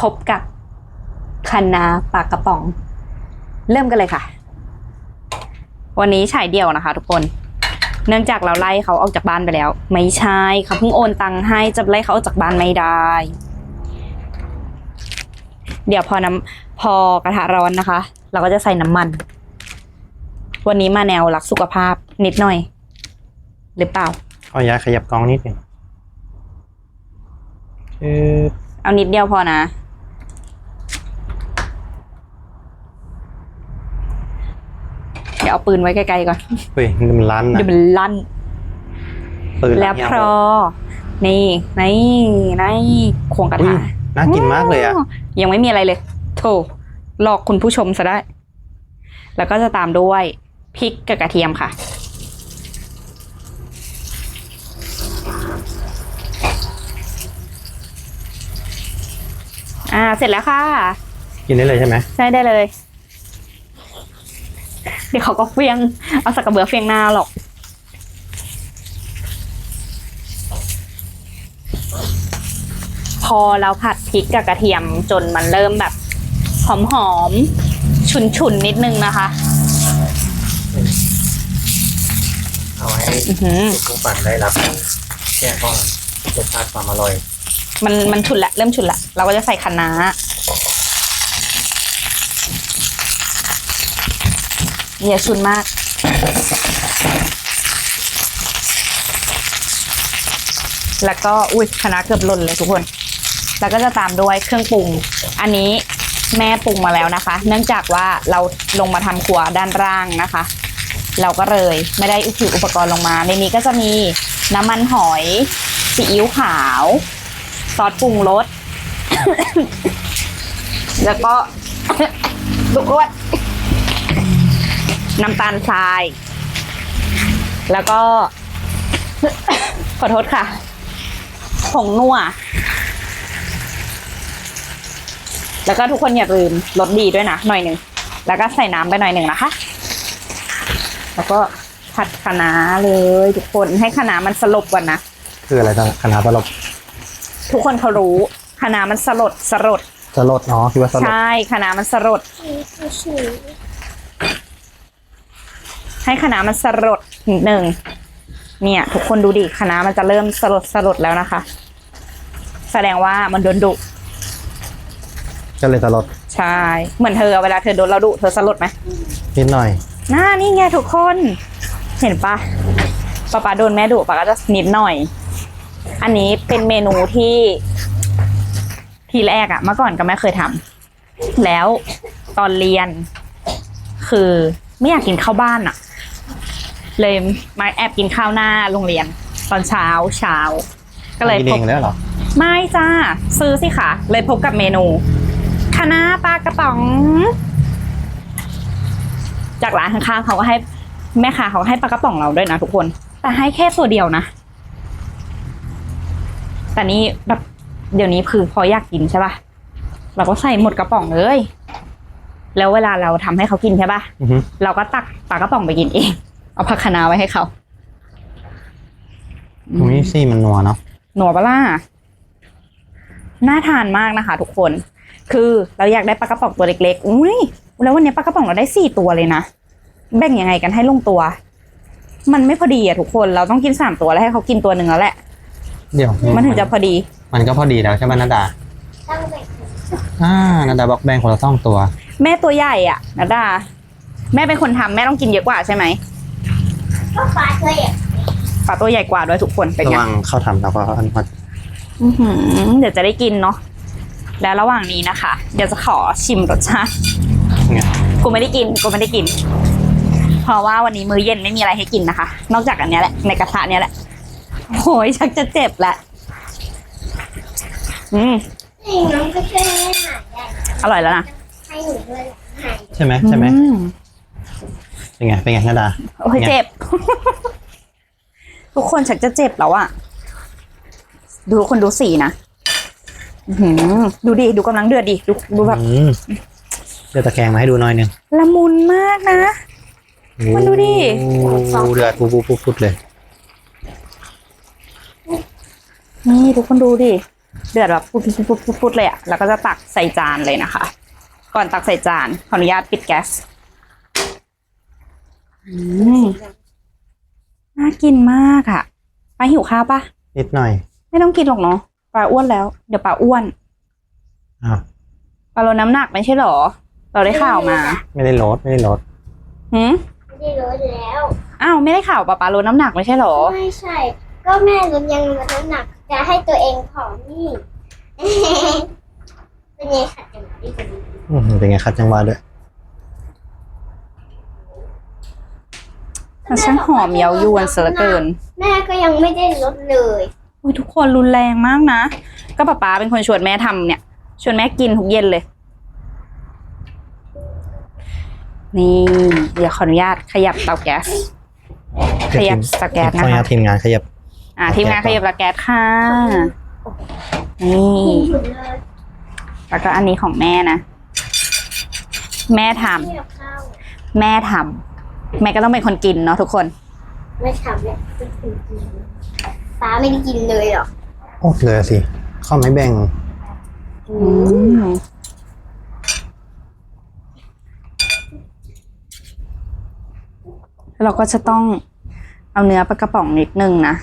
พบกับคันนาปลากระป๋อง เริ่มกันเลยค่ะ วันนี้ฉายเดี่ยวนะคะ ทุกคน เนื่องจากเราไล่เขาออกจากบ้านไปแล้ว ไม่ใช่เขาเพิ่งโอนตังค์ให้จะไล่เขาออกจากบ้านไม่ได้ เดี๋ยวพอน้ำพอกระทะร้อนนะคะ เราก็จะใส่น้ำมัน วันนี้มาแนวรักสุขภาพนิดหน่อย หรือเปล่าขออนุญาตขยับกล้องนิดหนึ่งคือเอานิดเดียวพอนะ เดี๋ยวเอาปืนไว้ไกลๆก่อนเฮ้ยนี่มันร้านนะเดี๋ยวมันลั่นปืนแล้วพรอ นี่นี่นี่ควงกระอุ้ยทะน่ากินมากเลยอะ ยังไม่มีอะไรเลยโถหลอกคุณผู้ชมซะได้ แล้วก็จะตามด้วยพริกกับกระเทียมค่ะ อ่า เสร็จแล้วค่ะ กินได้เลยใช่ไหมใช่ได้เลยเดี๋ยวเขาก็เฟียง เอาสักกระเบือเฟียงหน้าหรอก พอเราผัดพริกกับกระเทียมจนมันเริ่มแบบ หอมหอมๆฉุนๆนิดนึงนะคะเอาให้อื้อหือผู้ฟังได้รับแก้ข้องรสชาติความอร่อย มันมันฉุนละเริ่มฉุนละเราก็จะใส่คะน้า อย่าฉุนมาก แล้วก็อุ้ยคณะเกือบหล่นเลยทุกคน แล้วก็จะตามด้วยเครื่องปรุง อันนี้แม่ปรุงมาแล้วนะคะ เนื่องจากว่าเราลงมาทำครัวด้านล่างนะคะ เราก็เลยไม่ได้ถืออุปกรณ์ลงมาในนี้ก็จะมีน้ำมันหอยซีอิ๊วขาว ซอสปรุงรส แล้วก็ลูกอ้วน น้ำตาลทราย แล้วก็ ขอโทษค่ะผงนัว แล้วก็ทุกคนอย่าลืมรสดีด้วยนะ หน่อยหนึ่ง แล้วก็ใส่น้ำไปหน่อยหนึ่งนะคะ แล้วก็ผัดคะน้าเลยทุกคนให้คะน้ามันสลบก่อนนะ คืออะไรนะคณะตลบทุกคนเขารู้คะน้ามันสลดสลดสลดเนาะคิดว่าสลดใช่คะน้ามันสลด ให้คะน้ามันสลดนิดหนึ่งเนี่ย ทุกคนดูดิคะน้ามันจะเริ่มสลดสลดแล้วนะคะ แสดงว่ามันโดนดุก็เลยสลดใช่เหมือนเธอเวลาเธอโดนเราดุเธอสลดไหมนิดหน่อยน่านี่ไงทุกคน เห็นปะป้าป้าโดนแม่ดุป้าก็จะนิดหน่อย อันนี้เป็นเมนูที่ทีแรกอะเมื่อก่อนก็ไม่เคยทำแล้วตอนเรียน คือไม่อยากกินข้าวบ้านอะ เลยมาแอบกินข้าวหน้าโรงเรียน ตอนเช้าเช้า ก็เลยกินพเอบงแล้วเหรอ ไม่จ้าซื้อสิค่ะ เลยพบกับเมนูคณะน้าปลากระป๋อง จากร้านข้างๆเขาก็ให้แม่ค้าเขาให้ปลากระป๋องเราด้วยนะทุกคน แต่ให้แค่ตัวเดียวนะ แต่นี้แบบเดี๋ยวนี้คือพออยากกินใช่ปะเราก็ใส่หมดกระป๋องเลย แล้วเวลาเราทำให้เขากินใช่ปะอือฮึเราก็ตักปลากระป๋องไปกินเอง เอาผักคะน้าไว้ให้เขาตรงนี้ซี่มันนัวเนาะหนัวปะล่าน่าทานมากนะคะ ทุกคน คือเราอยากได้ปลากระป๋องตัวเล็กๆ อุ้ยแล้ววันนี้ปลากระป๋องเราได้สี่ตัวเลยนะ แบ่งยังไงกันให้ลงตัว มันไม่พอดีอะทุกคน เราต้องกินสามตัวแล้วให้เขากินตัวหนึ่งแล้วแหละ เดี๋ยวมันถึงจะพอดี มันก็พอดีแล้วใช่ไหมนาดาต้องแบ่งอ่านาดาบอกแบ่งคนละสองตัว แม่ตัวใหญ่อะนะดา แม่เป็นคนทำแม่ต้องกินเยอะกว่าใช่ไหม ก็ปลาช่วยอะปลาตัวใหญ่กว่าด้วยทุกคนเป็นระไงวังเข้าทำแล้วก็อันพัดอื้อหือเดี๋ยวจะได้กินเนาะแล้วระหว่างนี้นะคะ เดี๋ยวจะขอชิมรสชาติ ไงกูไม่ได้กิน กูไม่ได้กิน เพราะว่าวันนี้มื้อเย็นไม่มีอะไรให้กินนะคะ นอกจากอันเนี้ยแหละ ในกระทะเนี้ยแหละโอ้ยชักจะเจ็บแหละ อืม นี่น้องก็ช่วยให้หายได้อร่อยแล้วนะให้หนูด้วยหายใช่ไหมใช่ไหมอื เป็นไง เป็นไงนาดาโอ้ยเจ็บ ทุกคนชักจะเจ็บแล้วอะดูทุกคนดูสีนะอื้อหือดูดิ ดูกำลังเดือดดิ ดูดูแบบอืมเดี๋ยวตะแกรงมาให้ดูหน่อยหนึงละมุนมากนะมันดูดิโอ้เดือดปุ๊บปุ๊บปุ๊บปุ๊บเลย นี่ทุกคนดูดิ เดือดแบบพุดๆๆๆๆเลยอะแล้วก็จะตักใส่จานเลยนะคะ ก่อนตักใส่จานขออนุญาตปิดแก๊สอืม น่ากินมากอะปลาหิวข้าวปะนิดหน่อย ไม่ต้องกินหรอกเนาะปลาอ้วนแล้ว เดี๋ยวปลาอ้วนอ้าวปลาลดน้ำหนักไม่ใช่หรอ เราได้ข่าวมา ไม่ได้ลดไม่ได้ลดหืมไม่ได้ลดแล้วอ้าวไม่ได้ข่าวปลาปลาลดน้ำหนักไม่ใช่หรอ ไม่ใช่ ก็แม่ลดยังลดน้ำหนักจะให้ตัวเองผอมนี่เป็นไงขัดจังหวะดีกว่านี้อืมเป็นไงครับจังหวะด้วย มันช่างหอมเย้ายวนเสียเหลือเกิน แม่ก็ยังไม่ได้ลดเลยอุ้ยทุกคนรุนแรงมากนะ ก็ป๊าป๊าเป็นคนชวนแม่ทำเนี่ย ชวนแม่กินทุกเย็นเลย นี่ เดี๋ยวขออนุญาตขยับเตาแก๊ส ขยับสแกนขออนุนะญาคะตทีมงานขยับ อ่าทีมงานขยับเตาแก๊สค่ะ นี่กินหมดเลยแล้วก็อันนี้ของแม่นะ แม่ทำที่กับข้าว แม่ทำ แม่ก็ต้องเป็นคนกินเนาะทุกคน ไม่ทำเนี่ยเป็นคนกินป้าไม่ได้กินเลยหรอกโอ้เหลยสิ ข้าวไม่แบ่ง อืมเราก็จะต้องเอาเนื้อไปกระป๋องนิดนึงนะ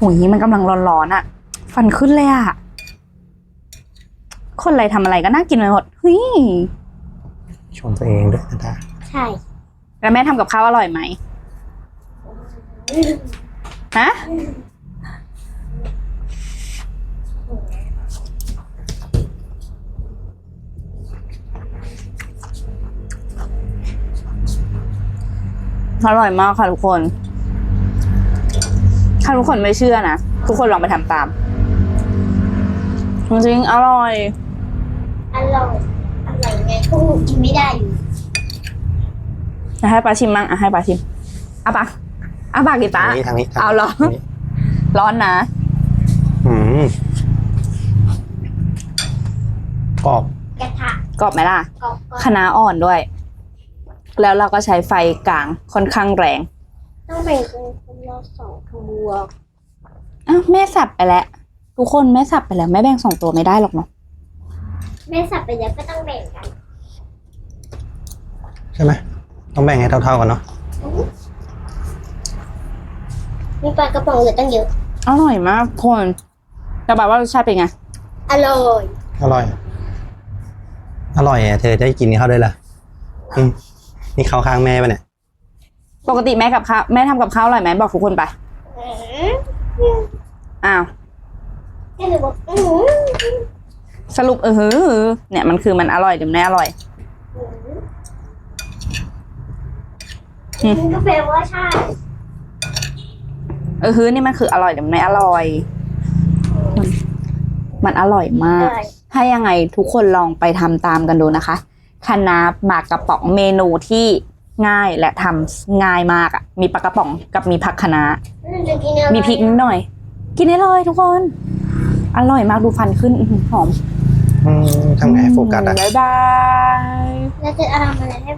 หุยมันกำลังร้อนๆอะฟันขึ้นเลยอะคนอะไรทำอะไรก็น่ากินไปหมดเฮ้ยชมตัวเองด้วยนะจ๊ะใช่ แล้วแม่ทำกับข้าวอร่อยไหมฮะอร่อยมากค่ะทุกคน ถ้าทุกคนไม่เชื่อนะ ทุกคนลองไปทำตาม จริงๆอร่อย อร่อย อร่อยไงกหนูกินไม่ได้อยู่ จะให้ปลาชิมมั้งอะให้ปลาชิมอะปะอะปากดิปะทางนี้ทางนี้ทงนี้เอาเหรอทางนี้ร้อนนะ อืมกรอบกระทะกรอบไหมล่ะกรอบก็คะน้าอ่อนด้วย แล้วเราก็ใช้ไฟกลางค่อนข้างแรง ต้องแบ่งเป็นคนละสองตัวอ้าวแม่สับไปแล้ว ทุกคนแม่สับไปแล้วแม่แบ่งสองตัวไม่ได้หรอกเนาะแม่สับไปแล้วก็ต้องแบ่งกัน ใช่ไหม ต้องแบ่งให้เท่าๆกันเนาะมีปลากระป๋องเหลือตั้งเยอะ อร่อยมากทุกคนแต่แบบว่ารสชาติเป็นไง อร่อย อร่อย อร่อยอะเธอจะได้กินข้าวด้วยล่ะอืมนี่เข้าข้างแม่ปะเนี่ย ปกติแม่กับข้าวแม่ทำกับข้าวอร่อยไหมบอกทุกคนไป อืมอ้าว แค่หนูบอกอืมสรุปเออหือเนี่ยมันคือมันอร่อยหรือไม่อร่อย อืมมัน ก็แปลว่าใช่ เออฮือนี่มันคืออร่อยหรือไม่อร่อยมันมันอร่อยมาก ถ้ายังไงทุกคนลองไปทำตามกันดูนะคะคะน้าหมากกระป๋องเมนูที่ง่ายและทำง่ายมากอะ่ะ มีปลากระป๋องกับมีผักคะน้าเราจะกินอะไรมีพริกนิดหน่อย กินได้เลยทุกคน อร่อยมากดูฟันขึ้นอื้อหือหอมอืมทำไงให้โฟกัสอะบ๊ายบายเราจะเอาอะไรให้